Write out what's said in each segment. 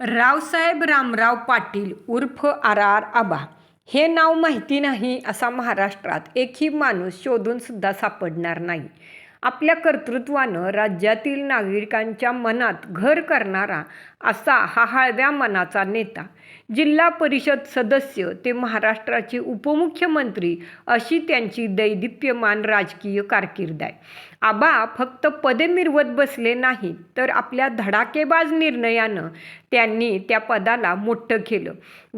रावसाहेब रामराव पाटील उर्फ R R आबा. हे नाव माहिती नाही असा महाराष्ट्रात एकही माणूस शोधूनसुद्धा सापडणार नाही. आपल्या कर्तृत्वानं राज्यातील नागरिकांच्या मनात घर करणारा असा हा हळव्या मनाचा नेता. जिल्हा परिषद सदस्य ते महाराष्ट्राचे उपमुख्यमंत्री अशी त्यांची दैदिप्यमान राजकीय कारकीर्द आहे. आबा फक्त पदे मिरवत बसले नाहीत तर आपल्या धडाकेबाज निर्णयानं त्यांनी त्या पदाला मोठं केलं.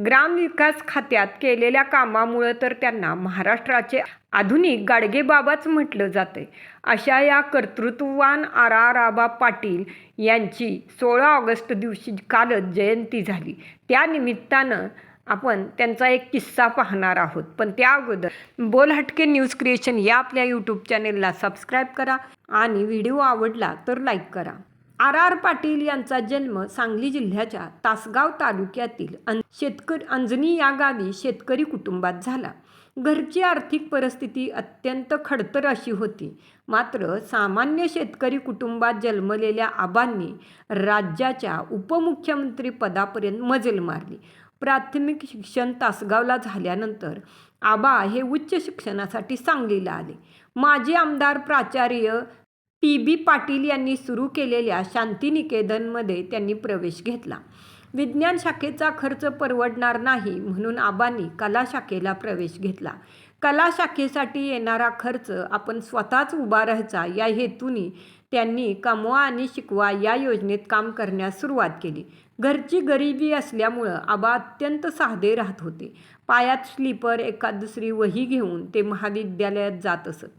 ग्रामविकास खात्यात केलेल्या कामामुळं तर त्यांना महाराष्ट्राचे आधुनिक गाडगेबाबाच म्हटलं जाते अशा या कर्तृत्ववान आर आर आबा पाटील यांची सोळा ऑगस्ट दिवशी कालच जयंती झाली. त्या निमित्तानं आपण त्यांचा एक किस्सा पाहणार आहोत. पण त्या अगोदर बोल हटके न्यूज क्रिएशन या आपल्या यूट्यूब चॅनेलला सबस्क्राईब करा आणि व्हिडिओ आवडला तर लाईक करा. आर आर पाटील यांचा जन्म सांगली जिल्ह्याच्या तासगाव तालुक्यातील अन शेतकरी अंजनी या गावी शेतकरी कुटुंबात झाला. घरची आर्थिक परिस्थिती अत्यंत खडतर अशी होती. मात्र सामान्य शेतकरी कुटुंबात जन्मलेल्या आबांनी राज्याच्या उपमुख्यमंत्री पदापर्यंत मजल मारली. प्राथमिक शिक्षण तासगावला झाल्यानंतर आबा हे उच्च शिक्षणासाठी सांगलीला आले. माजी आमदार प्राचार्य पी बी पाटील यांनी सुरू केलेल्या शांतिनिकेतनमध्ये त्यांनी प्रवेश घेतला. विज्ञान शाखेचा खर्च परवडणार नाही म्हणून आबांनी कला शाखेला प्रवेश घेतला. कला शाखेसाठी येणारा खर्च आपण स्वतःच उभारायचा या हेतूने त्यांनी कमवा आणि शिकवा या योजनेत काम करण्यास सुरुवात केली. घरची गरिबी असल्यामुळं आबा अत्यंत साधे राहत होते. पायात स्लीपर एखाद दुसरी वही घेऊन ते महाविद्यालयात जात असत.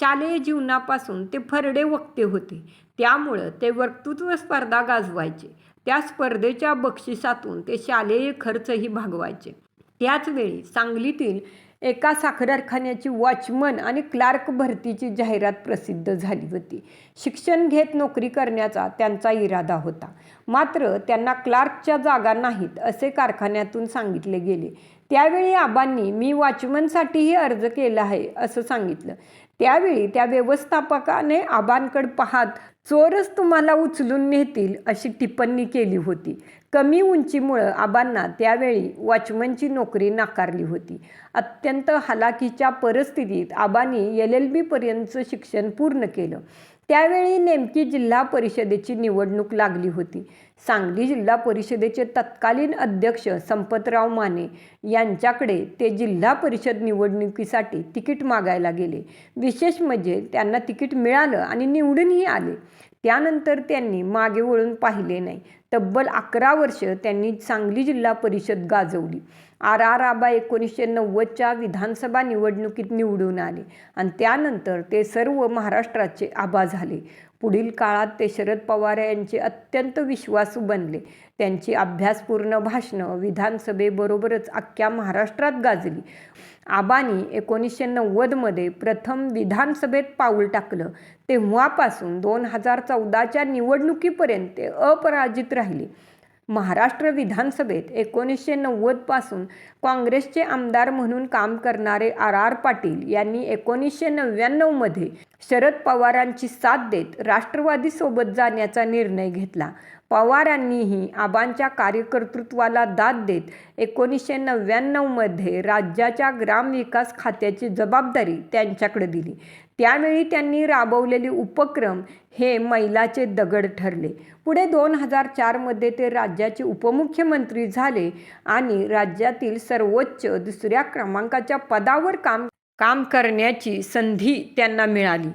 शालेय जीवनापासून ते फरडे वक्ते होते. त्यामुळं ते वक्तृत्व स्पर्धा गाजवायचे. त्या स्पर्धेच्या बक्षिसातून ते शालेय खर्चही भागवायचे. त्याचवेळी सांगलीतील एका साखर कारखान्याची वॉचमन आणि क्लार्क भरतीची जाहिरात प्रसिद्ध झाली होती. शिक्षण घेत नोकरी करण्याचा त्यांचा इरादा होता. मात्र त्यांना क्लार्कच्या जागा नाहीत असे कारखान्यातून सांगितले गेले. त्यावेळी आबांनी मी वॉचमनसाठीही अर्ज केला आहे असं सांगितलं. त्यावेळी त्या व्यवस्थापकाने आबांकडे पाहत चोरच तुम्हाला उचलून नेतील अशी टिप्पणी केली होती. कमी उंचीमुळं आबांना त्यावेळी वॉचमनची नोकरी नाकारली होती. अत्यंत हलाखीच्या परिस्थितीत आबांनी एल एल बीपर्यंतचं शिक्षण पूर्ण केलं. त्यावेळी नेमकी जिल्हा परिषदेची निवडणूक लागली होती. सांगली जिल्हा परिषदेचे तत्कालीन अध्यक्ष संपतराव माने यांच्याकडे ते जिल्हा परिषद निवडणुकीसाठी तिकीट मागायला गेले. विशेष म्हणजे त्यांना तिकीट मिळालं आणि निवडूनही आले. त्यानंतर त्यांनी मागे वळून पाहिले नाही. तब्बल अकरा वर्ष त्यांनी सांगली जिल्हा परिषद गाजवली. आर आर आबा एकोणीसशे नव्वदच्या विधानसभा निवडणुकीत निवडून आले आणि त्यानंतर ते सर्व महाराष्ट्राचे आबा झाले. पुढील काळात ते शरद पवार यांचे अत्यंत विश्वासू बनले. त्यांची अभ्यासपूर्ण भाषणं विधानसभेबरोबरच अख्ख्या महाराष्ट्रात गाजली. आबानी एकोणीसशे नव्वदमध्ये प्रथम विधानसभेत पाऊल टाकलं. तेव्हापासून दोन हजार चौदाच्या निवडणुकीपर्यंत ते अपराजित राहिले महाराष्ट्र विधानसभेत एकोणीसशे नव्वदपासून काँग्रेसचे आमदार म्हणून काम करणारे आर आर पाटील यांनी एकोणीसशे नव्याण्णवमध्ये शरद पवारांची साथ देत राष्ट्रवादीसोबत जाण्याचा निर्णय घेतला. पवारांनीही आबांच्या कार्यकर्तृत्वाला दाद देत एकोणीसशे नव्याण्णवमध्ये राज्याच्या ग्रामविकास खात्याची जबाबदारी त्यांच्याकडे दिली. त्यावेळी त्यांनी राबवलेले उपक्रम हे मैलाचे दगड ठरले. पुढे दोन हजार चारमध्ये ते राज्याचे उपमुख्यमंत्री झाले आणि राज्यातील सर्वोच्च दुसऱ्या क्रमांकाच्या पदावर काम काम करण्याची संधी त्यांना मिळाली.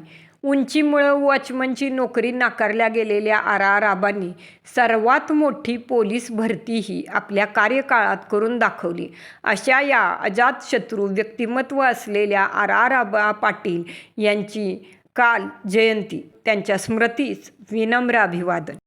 उंचीमुळं वॉचमनची नोकरी नाकारल्या गेलेल्या आर आर आबांनी सर्वात मोठी पोलीस भरतीही आपल्या कार्यकाळात करून दाखवली. अशा या अजातशत्रू व्यक्तिमत्व असलेल्या आर आर आबा पाटील यांची काल जयंती. त्यांच्या स्मृतीस विनम्र अभिवादन.